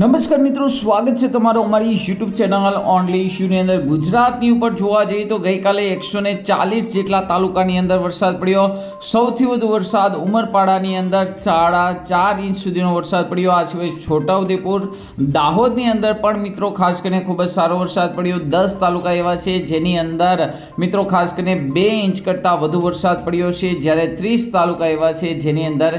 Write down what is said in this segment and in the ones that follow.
નમસ્કાર મિત્રો, સ્વાગત છે તમારું અમારી યુટ્યુબ ચેનલ ઓનલી ઇશ્યુની અંદર. ગુજરાતની ઉપર જોવા જઈએ તો ગઈકાલે એકસો ને ચાલીસ જેટલા તાલુકાની અંદર વરસાદ પડ્યો. સૌથી વધુ વરસાદ ઉમરપાડાની અંદર સાડા ચાર ઇંચ સુધીનો વરસાદ પડ્યો. આ સિવાય છોટાઉદેપુર, દાહોદની અંદર પણ મિત્રો ખાસ કરીને ખૂબ જ સારો વરસાદ પડ્યો. દસ તાલુકા એવા છે જેની અંદર મિત્રો ખાસ કરીને બે ઇંચ કરતાં વધુ વરસાદ પડ્યો છે. જ્યારે ત્રીસ તાલુકા એવા છે જેની અંદર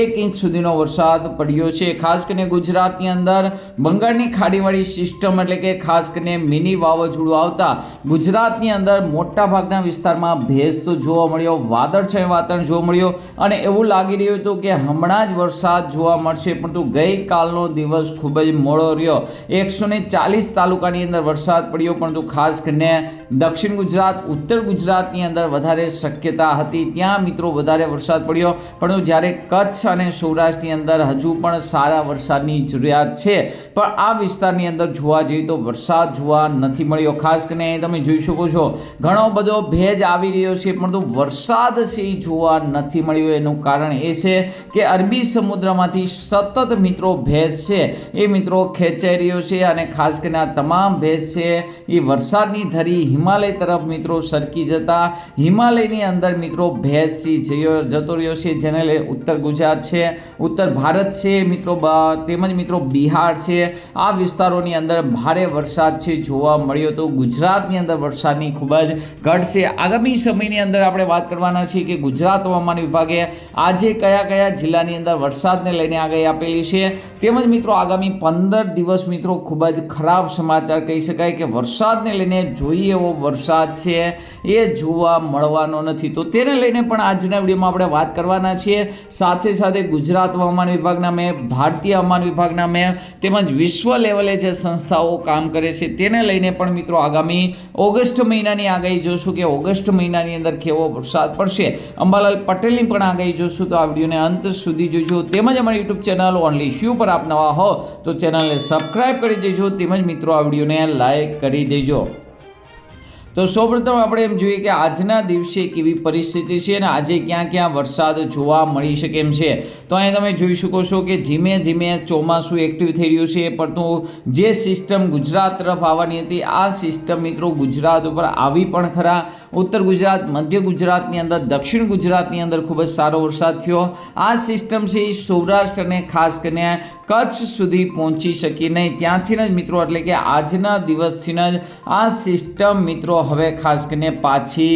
એક ઇંચ સુધીનો વરસાદ પડ્યો છે. ખાસ કરીને ગુજરાતની અંદર બંગાળની ખાડીવાળી સિસ્ટમ એટલે કે ખાસ કરીને મિની વાવાઝોડું આવતા ગુજરાતની અંદર મોટા ભાગના વિસ્તારમાં ભેજ તો જોવા મળ્યો, વાદળછાયું વાતાવરણ જોવા મળ્યો અને એવું લાગી રહ્યું હતું કે હમણાં જ વરસાદ જોવા મળશે, પરંતુ ગઈકાલનો દિવસ ખૂબ જ મોડો રહ્યો. એકસો ને ચાલીસ તાલુકાની અંદર વરસાદ પડ્યો, પરંતુ ખાસ કરીને દક્ષિણ ગુજરાત, ઉત્તર ગુજરાતની અંદર વધારે શક્યતા હતી. ત્યાં મિત્રો વધારે વરસાદ પડ્યો, પરંતુ જ્યારે કચ્છ અને સૌરાષ્ટ્રની અંદર હજુ પણ સારા વરસાદની જરૂરિયાત છે. પણ આ વિસ્તારની અંદર જોવા જઈએ તો વરસાદ જોવા નથી મળ્યો. ખાસ કરીને તમે જોઈ શકો છો, ઘણો બધો ભેજ આવી રહ્યો છે, પરંતુ વરસાદ છે જોવા નથી મળ્યો. એનું કારણ એ છે કે અરબી સમુદ્રમાંથી સતત મિત્રો ભેજ છે. એ મિત્રો ખેંચાઈ રહ્યો છે અને ખાસ કરીને આ તમામ ભેજ છે એ વરસાદની ધરી હિમાલય તરફ મિત્રો સરકી જતા હિમાલયની અંદર મિત્રો ભેજ સી જયો, જતો રહ્યો છે. જેને લઈ ઉત્તર ગુજરાત છે, ઉત્તર ભારત છે મિત્રો તેમજ મિત્રો બિહાર છે. આ વિસ્તારોની અંદર ભારે વરસાદ છે જોવા મળ્યો તો. ગુજરાતની અંદર વરસાદની ખૂબ જ ઘટ છે. આગામી સમયની અંદર આપણે વાત કરવાના છીએ કે ગુજરાત હવામાન વિભાગે આજે કયા કયા જિલ્લાની અંદર વરસાદને લઈને આગાહી આપેલી છે. તેમજ મિત્રો આગામી પંદર દિવસ મિત્રો ખૂબ જ ખરાબ સમાચાર કહી શકાય કે વરસાદને લઈને જોઈએ એવો વરસાદ છે એ જોવા મળવાનો નથી. તો તેને લઈને પણ આજના વિડીયોમાં આપણે વાત કરવાના છીએ. સાથે સાથે ગુજરાત હવામાન વિભાગના મેં, ભારતીય હવામાન વિભાગના મેં તેમજ વિશ્વ લેવલે જે સંસ્થાઓ કામ કરે છે તેને લઈને પણ મિત્રો આગામી ઓગસ્ટ મહિનાની આગાહી જોશું કે ઓગસ્ટ મહિનાની અંદર કેવો વરસાદ પડશે. અંબાલાલ પટેલની પણ આગાહી જોશું તો આ વિડીયોને અંત સુધી જોજો. તેમજ અમારી યુટ્યુબ ચેનલ ઓનલી શ્યુ પર આપ નવા હો તો ચેનલને સબસ્ક્રાઇબ કરી દેજો. તેમજ મિત્રો આ વિડીયોને લાઈક કરી દેજો. તો સૌપ્રથમ આપણે એમ જોઈએ કે આજના દિવસે કેવી પરિસ્થિતિ છે અને આજે ક્યાં ક્યાં વરસાદ જોવા મળી શકે એમ છે. તો અહીં તમે જોઈ શકો છો કે ધીમે ધીમે ચોમાસું એક્ટિવ થઈ રહ્યું છે. પરંતુ જે સિસ્ટમ ગુજરાત તરફ આવવાની હતી, આ સિસ્ટમ મિત્રો ગુજરાત ઉપર આવી પણ ખરા. ઉત્તર ગુજરાત, મધ્ય ગુજરાતની અંદર, દક્ષિણ ગુજરાતની અંદર ખૂબ જ સારો વરસાદ થયો. આ સિસ્ટમ છે એ સૌરાષ્ટ્ર અને ખાસ કરીને કચ્છ સુધી પહોંચી શકી નહીં. ત્યાંથી જ મિત્રો એટલે કે આજના દિવસથી જ આ સિસ્ટમ મિત્રો હવે ખાસ કરીને પાછી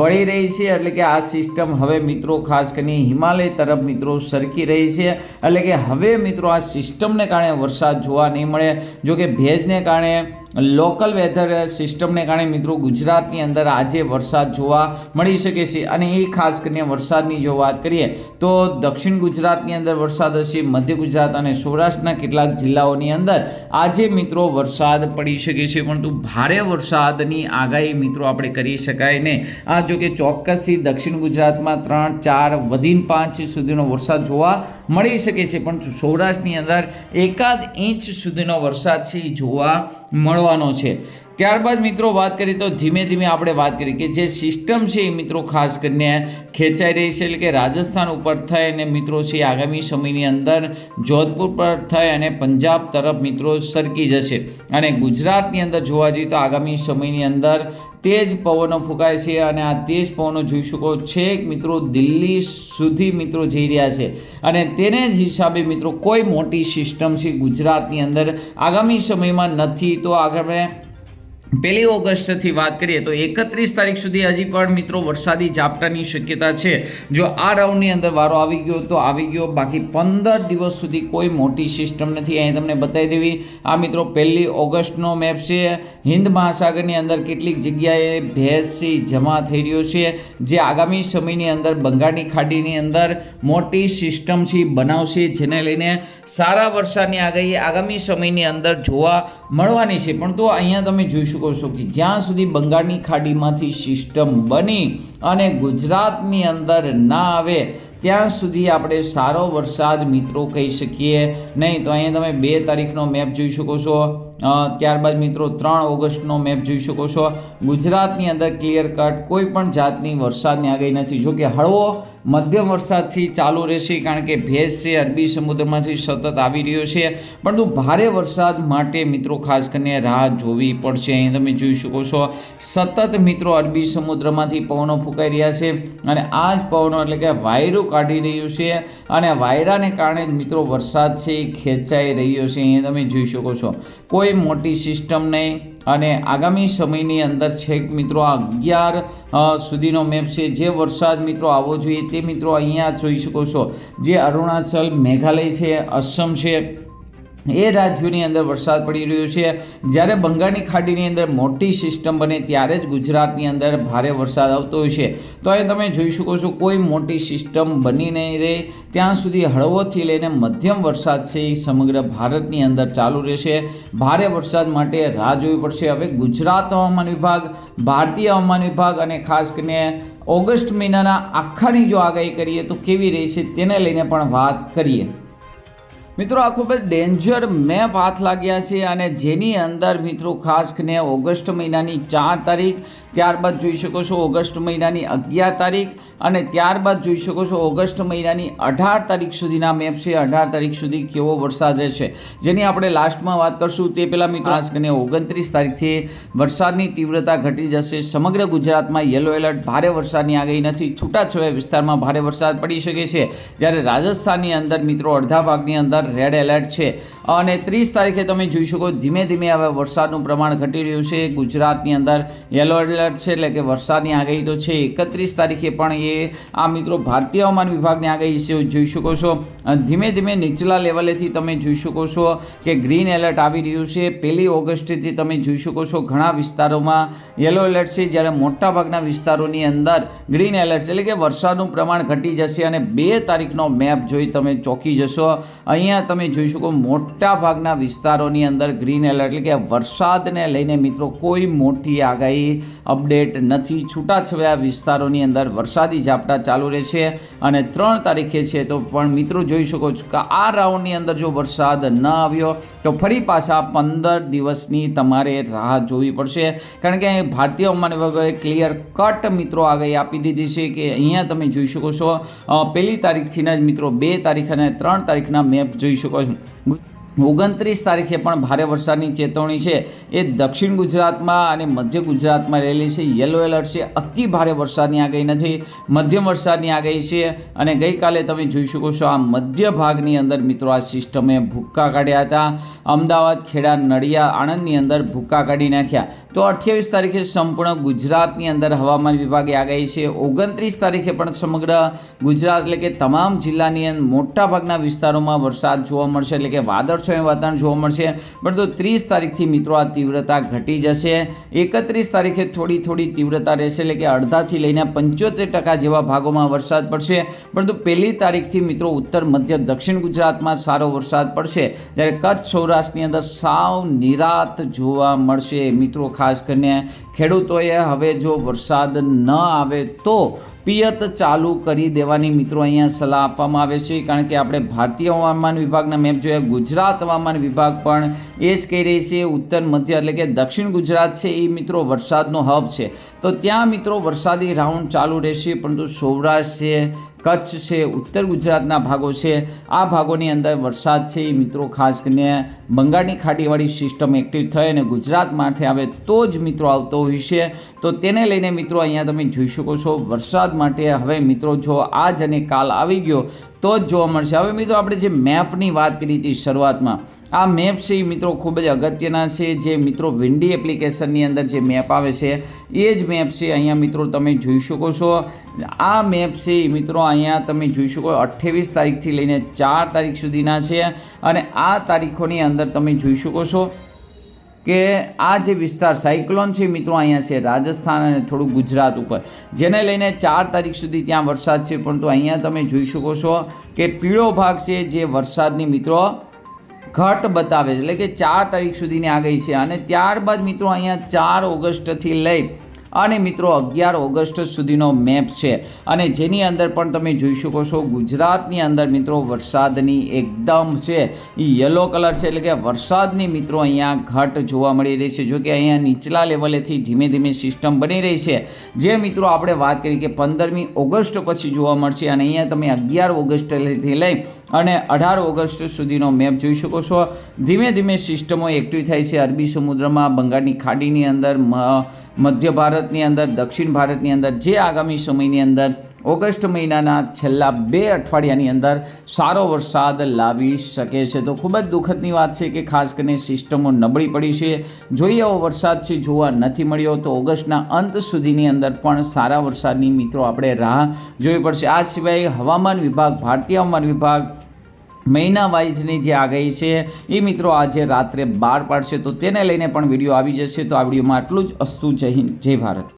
વળી રહી છે. એટલે કે આ સિસ્ટમ હવે મિત્રો ખાસ કરીને હિમાલય તરફ મિત્રો સરકી રહી છે. એટલે કે હવે મિત્રો આ સિસ્ટમને કારણે વરસાદ જોવા નહીં મળે. જો કે ભેજને કારણે લોકલ વેધર સિસ્ટમને કારણે મિત્રો ગુજરાતની અંદર આજે વરસાદ જોવા મળી શકે છે અને એ ખાસ કરીને વરસાદની જો વાત કરીએ તો દક્ષિણ ગુજરાતની અંદર વરસાદ હશે, મધ્ય ગુજરાત અને સૌરાષ્ટ્રના કેટલાક જિલ્લાઓની અંદર આજે મિત્રો વરસાદ પડી શકે છે. પરંતુ ભારે વરસાદની આગાહી મિત્રો આપણે કરી શકાય નહીં આ જો કે ચોક્કસથી દક્ષિણ ગુજરાતમાં ત્રણ, ચાર, વધીને પાંચ સુધીનો વરસાદ જોવા મળી શકે છે. પણ સૌરાષ્ટ્રની અંદર એકાદ ઇંચ સુધીનો વરસાદ છે જોવા મળવાનો છે. ત્યારબાદ મિત્રો વાત કરીએ તો ધીમે ધીમે આપણે વાત કરીએ કે જે સિસ્ટમ છે એ મિત્રો ખાસ કરીને ખેંચાઈ રહી છે એટલે કે રાજસ્થાન ઉપર થઈ અને મિત્રો છે આગામી સમયની અંદર જોધપુર પર થઈ અને પંજાબ તરફ મિત્રો સરકી જશે. અને ગુજરાતની અંદર જોવા જઈએ તો આગામી સમયની અંદર તેજ પવનો ફૂંકાય છે અને આ તેજ પવનો જોઈ શકો છેક મિત્રો દિલ્હી સુધી મિત્રો જઈ રહ્યા છે. અને તેને જ હિસાબે મિત્રો કોઈ મોટી સિસ્ટમ છે ગુજરાતની અંદર. આગામી સમયમાં નથી તો આગળ પહેલી ઓગસ્ટથી વાત કરીએ તો એકત્રીસ તારીખ સુધી હજી પણ મિત્રો વરસાદી ઝાપટાની શક્યતા છે. જો આ રાઉન્ડની અંદર વારો આવી ગયો તો આવી ગયો. બાકી પંદર દિવસ સુધી કોઈ મોટી સિસ્ટમ નથી. અહીં તમને બતાવી દેવી, આ મિત્રો પહેલી ઓગસ્ટનો મેપ છે. હિન્દ મહાસાગરની અંદર કેટલીક જગ્યાએ ભેંસી જમા થઈ રહ્યો છે. જે આગામી સમયની અંદર બંગાળની ખાડીની અંદર મોટી સિસ્ટમ છે. બનાવશે જેને લઈને સારા વરસાદની આગાહી આગામી સમયની અંદર જોવા મળવાની છે. પણ તો અહીંયા તમે જોઈ શકો છો કે જ્યાં સુધી બંગાળની ખાડીમાંથી સિસ્ટમ બની અને ગુજરાતની અંદર ના આવે, ત્યાં સુધી આપણે સારો વરસાદ મિત્રો કહી શકીએ. નહીં તો અહીંયા તમે બે તારીખનો મેપ જોઈ શકો છો. ત્યારબાદ મિત્રો ત્રણ ઓગસ્ટનો મેપ જોઈ શકો છો. ગુજરાતની અંદર ક્લિયર કટ કોઈ પણ જાતની વરસાદની આગાહી નથી. જો કે હળવો મધ્યમ વરસાદથી ચાલુ રહેશે કારણ કે ભેજ છે, અરબી સમુદ્રમાંથી સતત આવી રહ્યો છે. પરંતુ ભારે વરસાદ માટે મિત્રો ખાસ કરીને રાહ જોવી પડશે. અહીં તમે જોઈ શકો છો, સતત મિત્રો અરબી સમુદ્રમાંથી પવનો ફૂંકાઈ રહ્યા છે અને આ જ પવનો એટલે કે વાયરો કાઢી રહ્યું છે અને વાયરાને કારણે જ મિત્રો વરસાદ છે એ ખેંચાઈ રહ્યો છે. અહીં તમે જોઈ શકો છો, કોઈ મોટી સિસ્ટમ નહીં. અને આગામી સમયની અંદર છેક મિત્રો આ અગિયાર સુધીનો મેપ છે. જે વરસાદ મિત્રો આવવો જોઈએ તે મિત્રો અહીંયા જોઈ શકો છો. જે અરુણાચલ મેઘાલય છે, અસમ છે એ રાજ્યોની અંદર વરસાદ પડી રહ્યો છે. જ્યારે બંગાળની ખાડીની અંદર મોટી સિસ્ટમ બને ત્યારે જ ગુજરાતની અંદર ભારે વરસાદ આવતો હોય છે. તો એ તમે જોઈ શકો છો કોઈ મોટી સિસ્ટમ બની નહીં રહે. ત્યાં સુધી હળવોથી લઈને મધ્યમ વરસાદ છે એ સમગ્ર ભારતની અંદર ચાલુ રહેશે. ભારે વરસાદ માટે રાહ જોવી પડશે. હવે ગુજરાત હવામાન વિભાગ, ભારતીય હવામાન વિભાગ અને ખાસ કરીને ઓગસ્ટ મહિનાના આખાની જો આગાહી કરીએ તો કેવી રહેશે તેને લઈને પણ વાત કરીએ. મિત્રો, આ ખૂબ જ ડેન્જર મેપ હાથ લાગ્યા છે અને જેની અંદર મિત્રો, ખાસ કરીને ઓગસ્ટ મહિનાની ચાર તારીખ, ત્યારબાદ જોઈ શકો છો ઓગસ્ટ મહિનાની અગિયાર તારીખ અને ત્યારબાદ જોઈ શકો છો ઓગસ્ટ મહિનાની અઢાર તારીખ સુધીના મેપ છે. અઢાર તારીખ સુધી કેવો વરસાદ રહેશે? જેની આપણે લાસ્ટમાં વાત કરશું તે પહેલાં મિત્રો, ખાસ કરીને ઓગણત્રીસ તારીખથી વરસાદની તીવ્રતા ઘટી જશે. સમગ્ર ગુજરાતમાં યલો એલર્ટ, ભારે વરસાદની આગાહી નથી. છૂટાછવાયા વિસ્તારમાં ભારે વરસાદ પડી શકે છે. જ્યારે રાજસ્થાનની અંદર મિત્રો, અડધા ભાગની અંદર રેડ એલર્ટ છે. અને ત્રીસ તારીખે તમે જોઈ શકો ધીમે ધીમે હવે વરસાદનું પ્રમાણ ઘટી રહ્યું છે. ગુજરાતની અંદર યલો એલર્ટ છે એટલે કે વરસાદની આગાહી તો છે. એકત્રીસ તારીખે પણ એ આ મિત્રો ભારતીય હવામાન વિભાગની આગાહી છે જોઈ શકો છો. ધીમે ધીમે નીચલા લેવલેથી તમે જોઈ શકો છો કે ગ્રીન એલર્ટ આવી રહ્યું છે. પહેલી ઓગસ્ટથી તમે જોઈ શકો છો ઘણા વિસ્તારોમાં યલો એલર્ટ છે. જ્યારે મોટાભાગના વિસ્તારોની અંદર ગ્રીન એલર્ટ એટલે કે વરસાદનું પ્રમાણ ઘટી જશે અને બે તારીખનો મેપ જોઈ તમે ચોંકી જશો. અહીંયા તમે જોઈ શકો મોટા ભાગના વિસ્તારોની અંદર ગ્રીન એલર્ટ એટલે કે વરસાદને લઈને મિત્રો કોઈ મોટી આગાહી અપડેટ નથી. છૂટાછવાયા વિસ્તારોની અંદર વરસાદી ઝાપટા ચાલુ રહેશે અને ત્રણ તારીખે છે તો પણ મિત્રો જોઈ શકો છો કે આ રાઉન્ડની અંદર જો વરસાદ ન આવ્યો તો ફરી પાછા પંદર દિવસની તમારે રાહ જોવી પડશે. કારણ કે અહીં ભારતીય હવામાન વિભાગે ક્લિયર કટ મિત્રો આગાહી આપી દીધી છે કે અહીંયા તમે જોઈ શકો છો પહેલી તારીખથી જ મિત્રો બે તારીખ અને ત્રણ તારીખના મેપ જોઈ શકો છો. ઓગણત્રીસ તારીખે પણ ભારે વરસાદની ચેતવણી છે. એ દક્ષિણ ગુજરાતમાં અને મધ્ય ગુજરાતમાં રહેલી છે. યલો એલર્ટ છે. અતિ ભારે વરસાદની આગાહી નથી. મધ્યમ વરસાદની આગાહી છે અને ગઈકાલે તમે જોઈ શકો છો આ મધ્ય ભાગની અંદર મિત્રો આ સિસ્ટમે ભૂક્કા કાઢ્યા હતા. અમદાવાદ, ખેડા નડિયા આણંદની અંદર ભૂક્કા કાઢી નાખ્યા. તો અઠ્યાવીસ તારીખે સંપૂર્ણ ગુજરાતની અંદર હવામાન વિભાગે આગાહી છે. ઓગણત્રીસ તારીખે પણ સમગ્ર ગુજરાત એટલે કે તમામ જિલ્લાની અંદર મોટાભાગના વિસ્તારોમાં વરસાદ જોવા મળશે એટલે કે વાદળછાયું વાતાવરણ જોવા મળશે. પરંતુ ત્રીસ તારીખથી મિત્રો આ તીવ્રતા ઘટી જશે. એકત્રીસ તારીખે થોડી થોડી તીવ્રતા રહેશે એટલે કે અડધાથી લઈને પંચોતેર ટકા જેવા ભાગોમાં વરસાદ પડશે. પરંતુ પહેલી તારીખથી મિત્રો ઉત્તર, મધ્ય, દક્ષિણ ગુજરાતમાં સારો વરસાદ પડશે. જ્યારે કચ્છ સૌરાષ્ટ્રની અંદર સાવ નિરાત જોવા મળશે મિત્રો ખાસ કરીને ખેડૂતોએ હવે જો વરસાદ ન આવે તો પિયત ચાલુ કરી દેવાની મિત્રો અહીંયા સલાહ આપવામાં આવે છે. કારણ કે આપણે ભારતીય હવામાન વિભાગના મેપ જોયા, ગુજરાત હવામાન વિભાગ પણ એ જ કહી રહી છે. ઉત્તર, મધ્ય એટલે કે દક્ષિણ ગુજરાત છે એ મિત્રો વરસાદનો હબ છે. તો ત્યાં મિત્રો વરસાદી રાઉન્ડ ચાલુ રહેશે, પરંતુ સૌરાષ્ટ્ર છે કચ્છ છે, ઉત્તર ગુજરાતના ભાગો છે. આ ભાગોની અંદર વરસાદ છે એ મિત્રો, ખાસ કરીને બંગાળની ખાડીવાળી સિસ્ટમ એક્ટિવ થઈ અને ગુજરાત માથે આવે તો જ મિત્રો આવતો હોય છે. તો તેને લઈને મિત્રો અહીંયા તમે જોઈ શકો છો, વરસાદ માટે હવે મિત્રો જો આજ અને કાલ આવી ગયો તો જ જોવા મળશે. હવે મિત્રો આપણે જે મેપની વાત કરી હતી શરૂઆતમાં આ મેપ છે એ મિત્રો ખૂબ જ અગત્યના છે. જે મિત્રો વિન્ડી એપ્લિકેશનની અંદર જે મેપ આવે છે, એ જ મેપ છે, અહીંયા મિત્રો તમે જોઈ શકો છો. આ મેપ છે એ મિત્રો અહીંયા તમે જોઈ શકો અઠ્ઠાવીસ તારીખથી લઈને ચાર તારીખ સુધીના છે અને આ તારીખોની અંદર તમે જોઈ શકો છો કે આ જે વિસ્તાર સાયક્લોન છે મિત્રો અહીંયા છે રાજસ્થાન અને થોડું ગુજરાત ઉપર. જેને લઈને ચાર તારીખ સુધી ત્યાં વરસાદ છે, પરંતુ અહીંયા તમે જોઈ શકો છો કે પીળો ભાગ છે, જે વરસાદની મિત્રો ઘટ બતાવે છે. એટલે કે ચાર તારીખ સુધીની આગાહી છે અને ત્યારબાદ મિત્રો અહીંયા ચાર ઓગસ્ટથી લઈ અને મિત્રો અગિયાર ઓગસ્ટ સુધીનો મેપ છે. અને જેની અંદર પણ તમે જોઈ શકો છો, ગુજરાતની અંદર મિત્રો વરસાદની એકદમ છે. એ યલો કલર છે એટલે કે વરસાદની મિત્રો અહીંયા ઘટ જોવા મળી રહી છે. જો કે અહીંયા નીચલા લેવલેથી ધીમે ધીમે સિસ્ટમ બની રહી છે. જે મિત્રો આપણે વાત કરી કે પંદરમી ઓગસ્ટ પછી જોવા મળશે અને અહીંયા તમે અગિયાર ઓગસ્ટથી લઈ અને અઢાર ઓગસ્ટ સુધીનો મેપ જોઈ શકો છો. ધીમે ધીમે સિસ્ટમો એક્ટિવ થાય છે. અરબી સમુદ્રમાં, બંગાળની ખાડીની અંદર મધ્ય ભારતની અંદર, દક્ષિણ ભારતની અંદર, જે આગામી સમયની અંદર ઓગસ્ટ મહિનાના છેલ્લા બે અઠવાડિયાની અંદર સારો વરસાદ લાવી શકે છે. તો ખૂબ જ દુઃખદની વાત છે કે ખાસ કરીને સિસ્ટમો નબળી પડી છે. જોઈએ એવો વરસાદ છે જોવા નથી મળ્યો તો ઓગસ્ટના અંત સુધીની અંદર પણ સારા વરસાદની મિત્રો આપણે રાહ જોવી પડશે. આ સિવાય હવામાન વિભાગ, ભારતીય હવામાન વિભાગ મહિના વાઇઝની જે આગાહી છે એ મિત્રો આજે રાત્રે બહાર પાડશે. તો તેને લઈને પણ વીડિયો આવી જશે. તો આ વિડીયોમાં આટલું જ. અસ્તુ જય હિન્દ, જય ભારત.